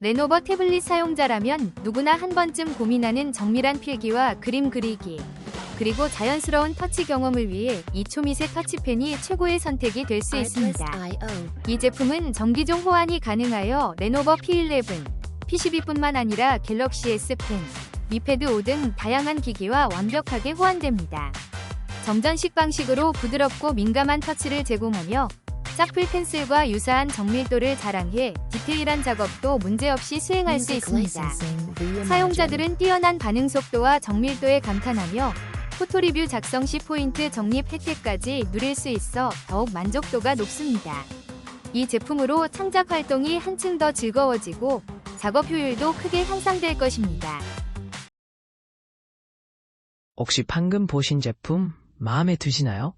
레노버 태블릿 사용자라면 누구나 한 번쯤 고민하는 정밀한 필기와 그림 그리기, 그리고 자연스러운 터치 경험을 위해 이 초미세 터치펜이 최고의 선택이 될 수 있습니다. 이 제품은 정기종 호환이 가능하여 레노버 P11, P12뿐만 아니라 갤럭시 S 펜, 미패드 5 등 다양한 기기와 완벽하게 호환됩니다. 점전식 방식으로 부드럽고 민감한 터치를 제공하며 짝풀 펜슬과 유사한 정밀도를 자랑해 디테일한 작업도 문제없이 수행할 수 있습니다. 사용자들은 뛰어난 반응 속도와 정밀도에 감탄하며 포토 리뷰 작성 시 포인트 적립 혜택까지 누릴 수 있어 더욱 만족도가 높습니다. 이 제품으로 창작 활동이 한층 더 즐거워지고 작업 효율도 크게 향상될 것입니다. 혹시 방금 보신 제품 마음에 드시나요?